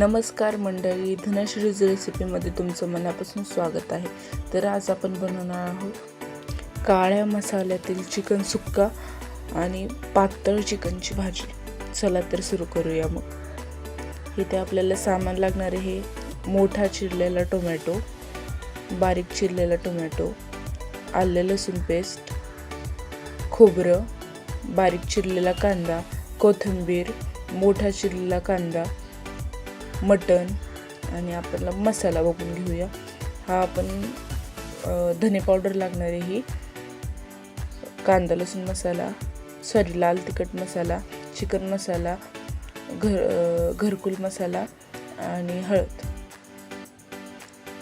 नमस्कार मंडळी धनश्रीज रेसिपीमध्ये तुमचं मनापासून स्वागत आहे. तर आज आपण बनवणार आहोत काळ्या मसाल्यातील चिकन सुक्का आणि पातळ चिकनची भाजी. चला तर सुरू करूया मग. इथे आपल्याला सामान लागणारे हे मोठा चिरलेला टोमॅटो बारीक चिरलेला टोमॅटो आलं लसूण पेस्ट खोबरं बारीक चिरलेला कांदा कोथिंबीर मोठा चिरलेला कांदा मटण आणि आपल्याला मसाला बघून घेऊया. हा आपण धने पावडर लागणारी ही. कांदा लसूण मसाला सॉरी लाल तिखट मसाला चिकन मसाला घर घरकुल मसाला आणि हळद.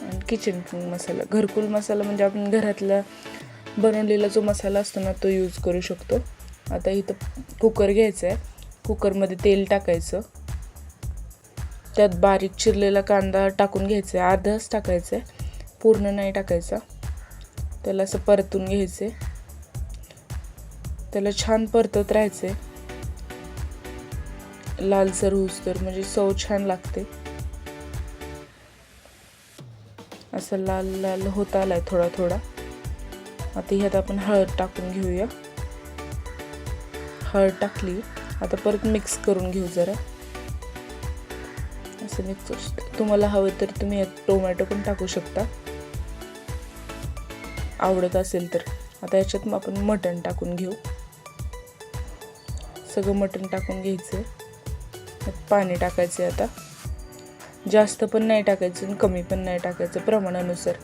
आणि किचन किंग मसाला. घरकुल मसाला म्हणजे आपण घरातला बनवलेला जो मसाला असतो ना तो यूज करू शकतो. आता इथं कुकर घ्यायचं आहे कुकरमध्ये तेल टाकायचं. त्यात बारीक चिरलेला कांदा टाकून घ्यायचा आहे अर्धाच टाकायचं आहे पूर्ण नाही टाकायचा. त्याला असं परतून घ्यायचं आहे त्याला छान परतत राहायचं आहे लालसर होऊस तर म्हणजे चव छान लागते. असं लाल लाल होत आलाय थोडा थोडा. आता ह्यात आपण हळद टाकून घेऊया. हळद टाकली आता परत मिक्स करून घेऊ जरा. असं तुम्हाला हवं तर तुम्ही यात टोमॅटो पण टाकू शकता. आवडत असेल तर. आता याच्यात मग आपण मटण टाकून घेऊ. सगळं मटण टाकून घ्यायचं. पाणी टाकायचं आता. जास्त पण नाही टाकायचं आणि कमी पण नाही टाकायचं प्रमाणानुसार.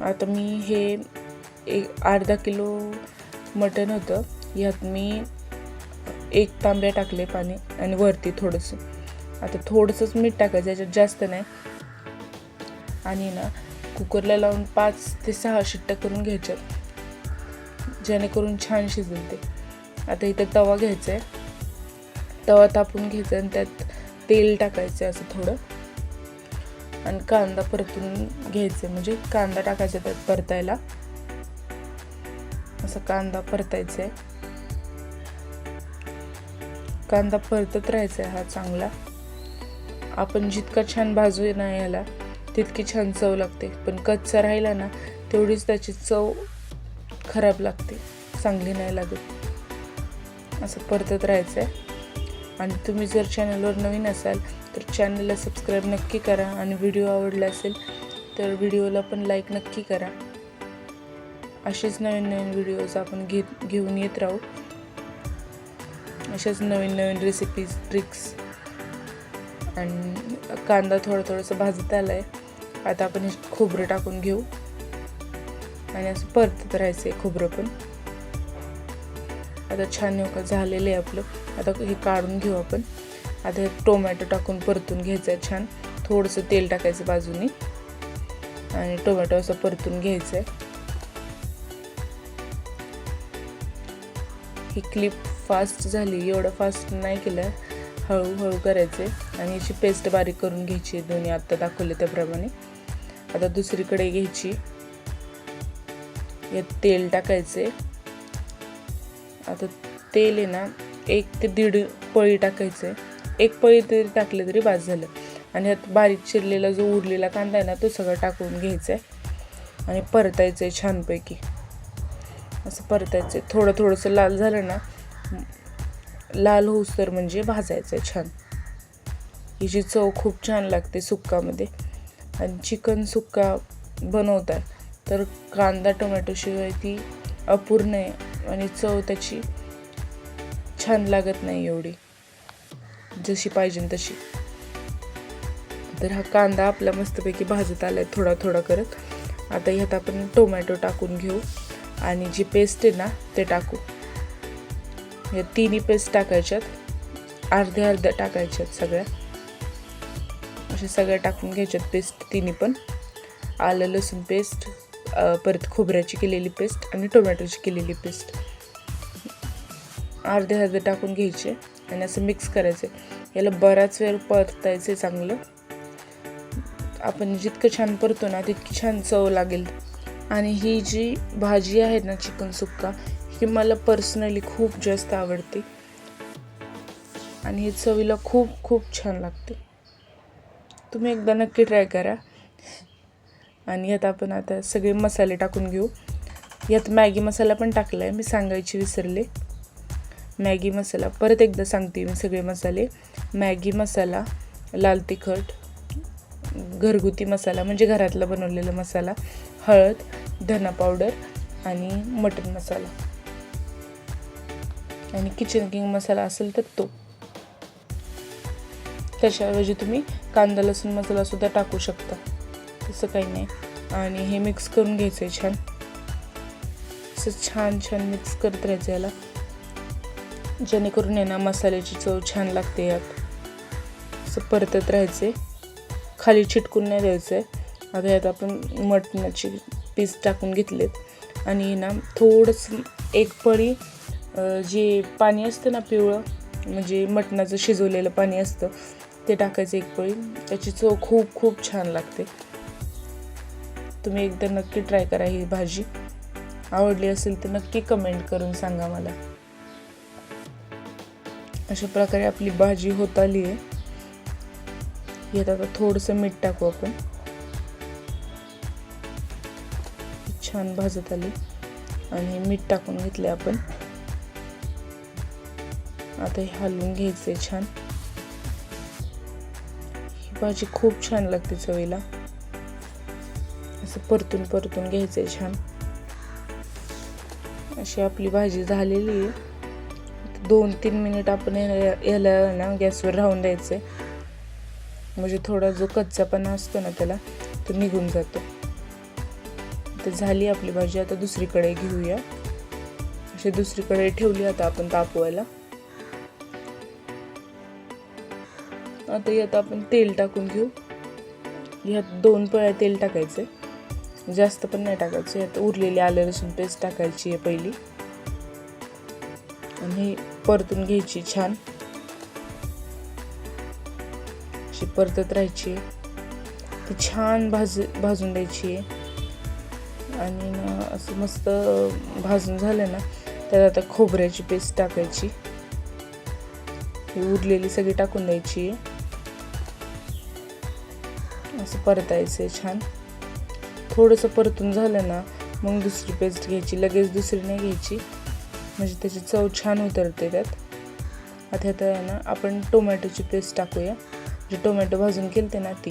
आता मी हे एक अर्धा किलो मटण होतं. ह्यात मी एक तांब्या टाकले पाणी आणि वरती थोडंसं. आता थोडंसंच मीठ टाकायचं याच्यात जास्त नाही. आणि ना कुकरला लावून पाच ते सहा शिट्ट्या करून घ्यायच्यात. जेणेकरून छान शिजेल ते. आता इथं तवा घ्यायचा आहे तवा तापून घ्यायचा आणि त्यात तेल टाकायचं आहे असं थोडं. आणि कांदा परतून घ्यायचं म्हणजे कांदा टाकायचा त्यात परतायला. असं कांदा परतायचा आहे कांदा परतत राहायचा आहे हा चांगला. आपण जितका छान भाजू ना याला तितकी छान चव लागते. पण कच्चा राहिला ना तेवढीच त्याची चव खराब लागते. चांगली नाही लागत. असं परतत राहायचं आहे आणि तुम्ही जर चॅनलवर नवीन असाल तर चॅनलला सबस्क्राईब नक्की करा. आणि व्हिडिओ आवडला असेल तर व्हिडिओला पण लाईक नक्की करा. असेच नवीन नवीन व्हिडिओज आपण घेत घेऊन येत राहू. अशाच नवीन नवीन रेसिपीज ट्रिक्स आणि कांदा थोडं थोडंसं भाजत आलं आहे आता आपण हे खोबरं टाकून घेऊ. आणि असं परतत राहायचं आहे खोबरं पण. आता छान झालेलं आहे आपलं. आता हे काढून घेऊ आपण. आता हे टोमॅटो टाकून परतून घ्यायचं आहे छान. थोडंसं तेल टाकायचं बाजूनी. आणि टोमॅटो असं परतून घ्यायचं आहे ही क्लिप फास्ट झाली. एवढं फास्ट नाही केलं. हळूहळू करायचे आणि याची पेस्ट बारीक करून घ्यायची दोन्ही आत्ता दाखवले त्याप्रमाणे. आता दुसरीकडे घ्यायची. यात तेल टाकायचे. आता तेल आहे ना एक ते दीड पळी टाकायचं. आहे एक पळी तरी टाकले तरी बाज झालं. आणि यात बारीक चिरलेला जो उरलेला कांदा आहे ना तो सगळं टाकून घ्यायचा आहे. आणि परतायचं आहे छानपैकी. असं परतायचं आहे. थोडं थोडंसं लाल झालं ना लाल होऊस म्हणजे भाजायचं आहे छान हिची चव खूप छान लागते सुक्कामध्ये. आणि चिकन सुक्का बनवतात तर कांदा टोमॅटोशिवाय ती अपूर्ण आहे आणि चव त्याची छान लागत नाही एवढी. जशी पाहिजे तशी. तर हा कांदा आपला मस्तपैकी भाजत आला आहे थोडा थोडा करत. आता ह्यात आपण टोमॅटो टाकून घेऊ आणि जी पेस्ट आहे ना ते टाकू. या तिन्ही पेस्ट टाकायच्यात. अर्ध्या अर्ध्या टाकायच्यात सगळ्या. अशा सगळ्या टाकून घ्यायच्यात पेस्ट तिन्ही पण. आलं लसूण पेस्ट परत खोबऱ्याची केलेली पेस्ट आणि टोमॅटोची केलेली पेस्ट अर्धे अर्धे टाकून घ्यायचे आणि असं मिक्स करायचे. याला बराच वेळ परतायचे चांगलं. आपण जितकं छान परतो ना तितकी छान चव लागेल. आणि ही जी भाजी आहे ना चिकन सुक्का ही मला पर्सनली खूप जास्त आवडते. आणि ही चवीला खूप खूप छान लागते. तुम्ही एकदा नक्की ट्राय करा. आणि यात आपण आता सगळे मसाले टाकून घेऊ. यात मॅगी मसाला पण टाकला आहे मी सांगायची विसरले. मॅगी मसाला परत एकदा सांगते मी सगळे मसाले. मॅगी मसाला लाल तिखट घरगुती मसाला म्हणजे घरातला बनवलेला मसाला हळद धना पावडर आणि मटन मसाला. आणि किचन किंग मसाला असेल तर तो. त्याच्याऐवजी तुम्ही कांदा लसूण मसाला सुद्धा टाकू शकता. तसं काही नाही. आणि हे मिक्स करून घ्यायचं आहे छान. असं छान छान मिक्स करत राहायचं याला. जेणेकरून आहे ना मसाल्याची चव छान लागते यात. असं परतत राहायचे खाली चिटकून नाही द्यायचं आहे आता यात आपण मटणाची पीस टाकून घेतलेत. आणि ना थोडंसं एक पळी जे पाणी असतं ना पिवळं म्हणजे मटणाचं शिजवलेलं पाणी असतं ते टाकायचं एक पळी. त्याची चव खूप खूप छान लागते. तुम्ही एकदा नक्की ट्राय करा ही भाजी. आवडली असेल तर नक्की कमेंट करून सांगा मला. अशा प्रकारे आपली भाजी होत आली आहे. यात आता थोडंसं मीठ टाकू आपण. छान भाजत आली. आणि मीठ टाकून घेतले आपण. आता हे हलवून घ्यायचे छान. ही भाजी खूप छान लागते चवीला. असं परतून परतून घ्यायचंय छान. अशी आपली भाजी झालेली आहे. दोन तीन मिनिट आपण याला याला ना गॅसवर राहून द्यायचंय. म्हणजे थोडा जो कच्चापणा असतो ना त्याला तो निघून जातो. तर झाली आपली भाजी आता दुसरीकडे घेऊया. अशी दुसरीकडे ठेवली आता आपण तापवायला. आता यात आपण तेल टाकून घेऊ. ह्यात दोन पळ्या तेल टाकायचे जास्त पण नाही टाकायचं. यात उरलेली आलं लसूण पेस्ट टाकायची आहे पहिली. आणि परतून घ्यायची छान. अशी परतत राहायची ती छान भाज भाजून द्यायची आहे. आणि ना असं मस्त भाजून झालं ना त्यात आता खोबऱ्याची पेस्ट टाकायची. ही उरलेली सगळी टाकून द्यायची आहे. असं परतायचं आहे छान. थोडंसं परतून झालं ना मग दुसरी पेस्ट घ्यायची. लगेच दुसरी नाही घ्यायची. म्हणजे त्याची चव छान उतरते त्यात. आता आता आहे ना आपण टोमॅटोची पेस्ट टाकूया. जे टोमॅटो भाजून केलते ना ती.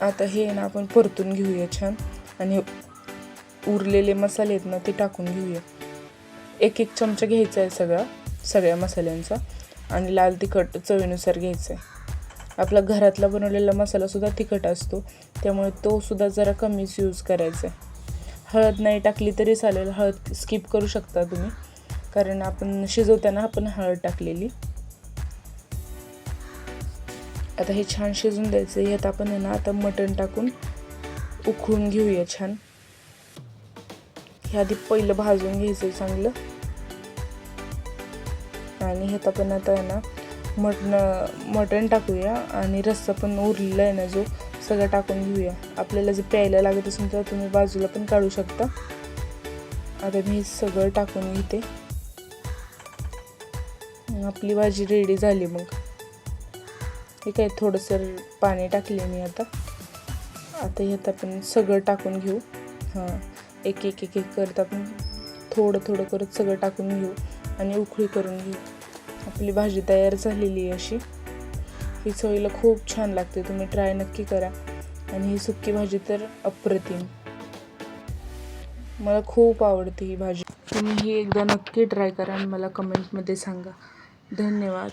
आता हे ना आपण परतून घेऊया छान. आणि उरलेले मसाले आहेत ना ते टाकून घेऊया. एक एक चमचा घ्यायचा आहे सगळा सगळ्या मसाल्यांचा. आणि लाल तिखट चवीनुसार घ्यायचं आहे. आपला घरातला बनवलेला मसालासुद्धा तिखट असतो. त्यामुळे तोसुद्धा जरा कमीच यूज करायचा आहे हळद नाही टाकली तरी चालेल. हळद स्किप करू शकता तुम्ही. कारण आपण शिजवताना आपण हळद टाकलेली. आता हे छान शिजून द्यायचं. ह्यात आपण आहे ना आता मटण टाकून उकळून घेऊया छान. हे आधी पहिलं भाजून घ्यायचं चांगलं. आणि ह्यात आपण आता आहे ना मटण मटण टाकूया आणि रस्सा पण उरलेला आहे ना जो सगळं टाकून घेऊया. आपल्याला जर प्यायला लागत असेल तर तुम्ही बाजूला पण काढू शकता. आता मी सगळं टाकून घेते. आपली भाजी रेडी झाली मग. हे काय थोडंसं पाणी टाकले मी आता. आता ह्यात आपण सगळं टाकून घेऊ. हां एक एक एक एक करत आपण थोडं थोडं करत सगळं टाकून घेऊ आणि उकळी करून घेऊ. आपली भाजी तयार झालेली आहे अशी. ही चवीला खूप छान लागते तुम्ही ट्राय नक्की करा. आणि ही सुक्की भाजी तर अप्रतिम. मला खूप आवडते ही भाजी. तुम्ही ही एकदा नक्की ट्राय करा आणि मला कमेंटमध्ये सांगा. धन्यवाद.